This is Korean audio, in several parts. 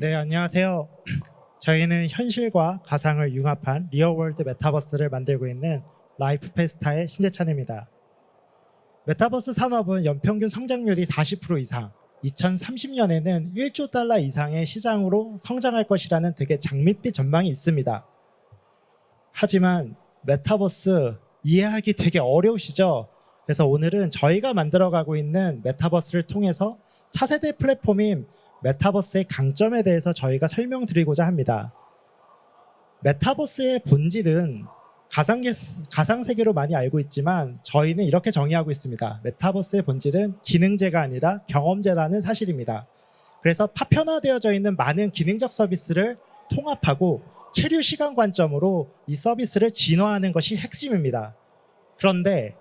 네, 안녕하세요. 저희는 현실과 가상을 융합한 리얼월드 메타버스를 만들고 있는 라이프 페스타의 신재찬입니다. 메타버스 산업은 연평균 성장률이 40% 이상, 2030년에는 1조 달러 이상의 시장으로 성장할 것이라는 되게 장밋빛 전망이 있습니다. 하지만 메타버스 이해하기 되게 어려우시죠? 그래서 오늘은 저희가 만들어가고 있는 메타버스를 통해서 차세대 플랫폼인 메타버스의 강점에 대해서 저희가 설명드리고자 합니다. 메타버스의 본질은 가상, 가상 세계로 많이 알고 있지만 저희는 이렇게 정의하고 있습니다. 메타버스의 본질은 기능제가 아니라 경험제라는 사실입니다. 그래서 파편화되어져 있는 많은 기능적 서비스를 통합하고 체류 시간 관점으로 이 서비스를 진화하는 것이 핵심입니다. 그런데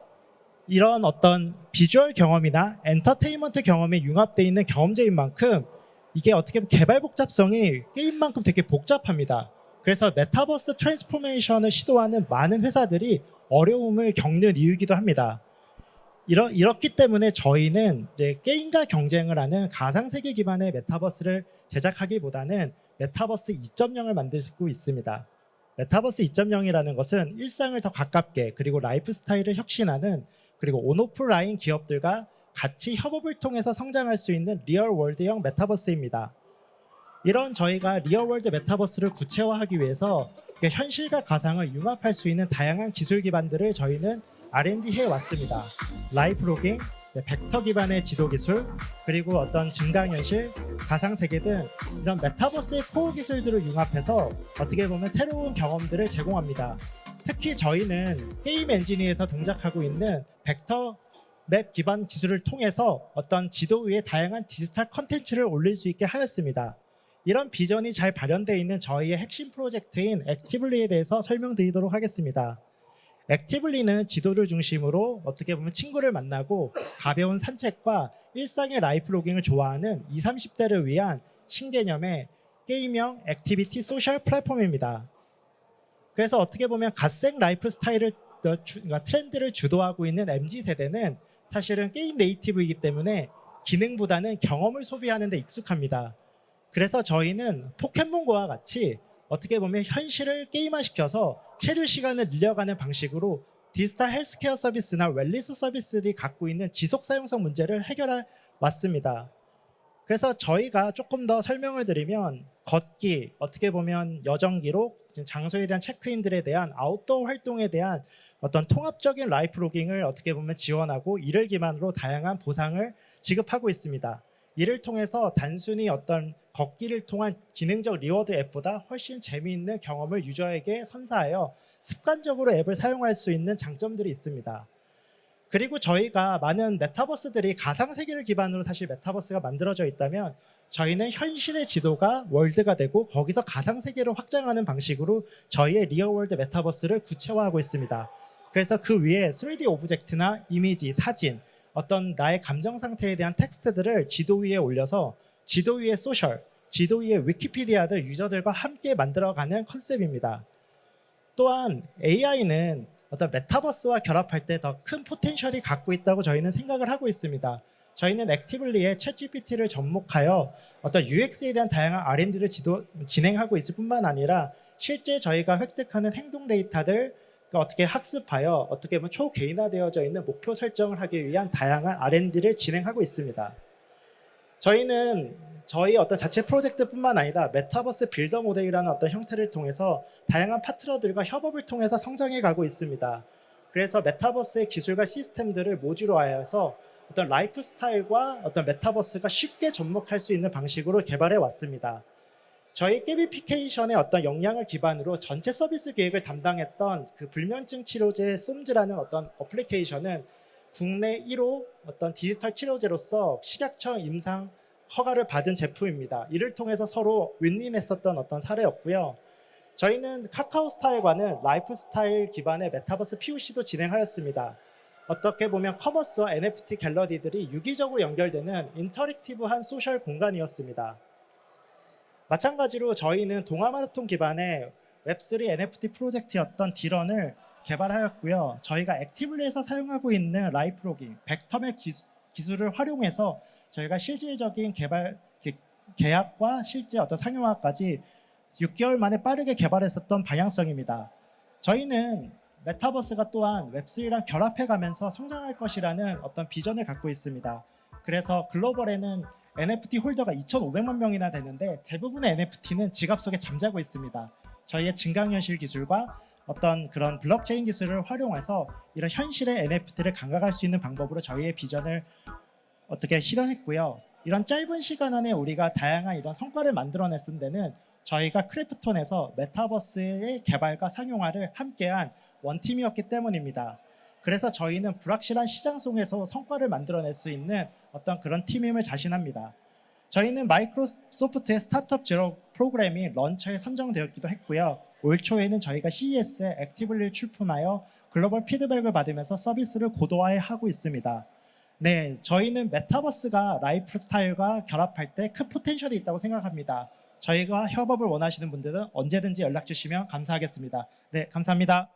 이런 어떤 비주얼 경험이나 엔터테인먼트 경험이 융합되어 있는 경험제인 만큼 이게 어떻게 보면 개발 복잡성이 게임만큼 되게 복잡합니다. 그래서 메타버스 트랜스포메이션을 시도하는 많은 회사들이 어려움을 겪는 이유이기도 합니다. 이러, 이렇기 때문에 저희는 이제 게임과 경쟁을 하는 가상 세계 기반의 메타버스를 제작하기보다는 메타버스 2.0을 만들고 있습니다. 메타버스 2.0이라는 것은 일상을 더 가깝게 그리고 라이프 스타일을 혁신하는 그리고 온오프라인 기업들과 같이 협업을 통해서 성장할 수 있는 리얼 월드형 메타버스입니다. 이런 저희가 리얼 월드 메타버스를 구체화하기 위해서 현실과 가상을 융합할 수 있는 다양한 기술 기반들을 저희는 R&D 해 왔습니다. 라이프 로깅, 네, 벡터 기반의 지도 기술, 그리고 어떤 증강현실, 가상 세계 등 이런 메타버스의 코어 기술들을 융합해서 어떻게 보면 새로운 경험들을 제공합니다. 특히 저희는 게임 엔지니에서 동작하고 있는 벡터 맵 기반 기술을 통해서 어떤 지도 위에 다양한 디지털 컨텐츠를 올릴 수 있게 하였습니다. 이런 비전이 잘 발현되어 있는 저희의 핵심 프로젝트인 액티블리에 대해서 설명드리도록 하겠습니다. 액티블리는 지도를 중심으로 어떻게 보면 친구를 만나고 가벼운 산책과 일상의 라이프 로깅을 좋아하는 20, 30대를 위한 신개념의 게임형 액티비티 소셜 플랫폼입니다. 그래서 어떻게 보면 갓생 라이프 스타일을 어, 그러니까 트렌드를 주도하고 있는 MZ 세대는 사실은 게임 네이티브이기 때문에 기능보다는 경험을 소비하는 데 익숙합니다. 그래서 저희는 포켓몬고와 같이 어떻게 보면 현실을 게임화시켜서 체류 시간을 늘려가는 방식으로 디지털 헬스케어 서비스나 웰리스 서비스들이 갖고 있는 지속 사용성 문제를 해결해 왔습니다. 그래서 저희가 조금 더 설명을 드리면 걷기, 어떻게 보면 여정 기록, 장소에 대한 체크인들에 대한 아웃도어 활동에 대한 어떤 통합적인 라이프 로깅을 어떻게 보면 지원하고 이를 기반으로 다양한 보상을 지급하고 있습니다. 이를 통해서 단순히 어떤 걷기를 통한 기능적 리워드 앱보다 훨씬 재미있는 경험을 유저에게 선사하여 습관적으로 앱을 사용할 수 있는 장점들이 있습니다. 그리고 저희가 많은 메타버스들이 가상 세계를 기반으로 사실 메타버스가 만들어져 있다면 저희는 현실의 지도가 월드가 되고 거기서 가상 세계로 확장하는 방식으로 저희의 리얼월드 메타버스를 구체화하고 있습니다. 그래서 그 위에 3D 오브젝트나 이미지, 사진, 어떤 나의 감정 상태에 대한 텍스트들을 지도 위에 올려서 지도 위에 소셜, 지도 위에 위키피디아들 유저들과 함께 만들어가는 컨셉입니다. 또한 AI는 어떤 메타버스와 결합할 때 더 큰 포텐셜이 갖고 있다고 저희는 생각을 하고 있습니다. 저희는 액티블리에 챗GPT를 접목하여 어떤 UX에 대한 다양한 R&D를 지도, 진행하고 있을 뿐만 아니라 실제 저희가 획득하는 행동 데이터들 어떻게 학습하여 어떻게 보면 초개인화되어져 있는 목표 설정을 하기 위한 다양한 R&D를 진행하고 있습니다. 저희는 저희 어떤 자체 프로젝트뿐만 아니라 메타버스 빌더 모델이라는 어떤 형태를 통해서 다양한 파트너들과 협업을 통해서 성장해 가고 있습니다. 그래서 메타버스의 기술과 시스템들을 모듈로 하여서 어떤 라이프 스타일과 어떤 메타버스가 쉽게 접목할 수 있는 방식으로 개발해 왔습니다. 저희 게미피케이션의 어떤 역량을 기반으로 전체 서비스 기획을 담당했던 그 불면증 치료제 솜즈라는 어떤 어플리케이션은 국내 1호 어떤 디지털 치료제로서 식약처 임상 허가를 받은 제품입니다. 이를 통해서 서로 윈윈했었던 어떤 사례였고요. 저희는 카카오 스타일과는 라이프 스타일 기반의 메타버스 POC도 진행하였습니다. 어떻게 보면 커머스와 NFT 갤러리들이 유기적으로 연결되는 인터랙티브한 소셜 공간이었습니다. 마찬가지로 저희는 동아 마라톤 기반의 웹3 NFT 프로젝트였던 디런을 개발하였고요. 저희가 액티블리에서 사용하고 있는 라이프 로깅, 벡터맵 기술 을 활용해서 저희가 실질적인 개발 계약과 실제 어떤 상용화까지 6개월 만에 빠르게 개발했었던 방향성입니다. 저희는 메타버스가 또한 웹3랑 결합해 가면서 성장할 것이라는 어떤 비전을 갖고 있습니다. 그래서 글로벌에는 NFT 홀더가 2,500만 명이나 되는데 대부분의 NFT는 지갑 속에 잠자고 있습니다. 저희의 증강현실 기술과 어떤 그런 블록체인 기술을 활용해서 이런 현실의 NFT를 감각할 수 있는 방법으로 저희의 비전을 어떻게 실현했고요. 이런 짧은 시간 안에 우리가 다양한 이런 성과를 만들어냈은 데는 저희가 크래프톤에서 메타버스의 개발과 상용화를 함께한 원팀이었기 때문입니다. 그래서 저희는 불확실한 시장 속에서 성과를 만들어낼 수 있는 어떤 그런 팀임을 자신합니다. 저희는 마이크로소프트의 스타트업 제로 프로그램이 런처에 선정되었기도 했고요. 올 초에는 저희가 CES에 액티블리를 출품하여 글로벌 피드백을 받으면서 서비스를 고도화해 하고 있습니다. 네, 저희는 메타버스가 라이프 스타일과 결합할 때 큰 포텐셜이 있다고 생각합니다. 저희가 협업을 원하시는 분들은 언제든지 연락 주시면 감사하겠습니다. 네, 감사합니다.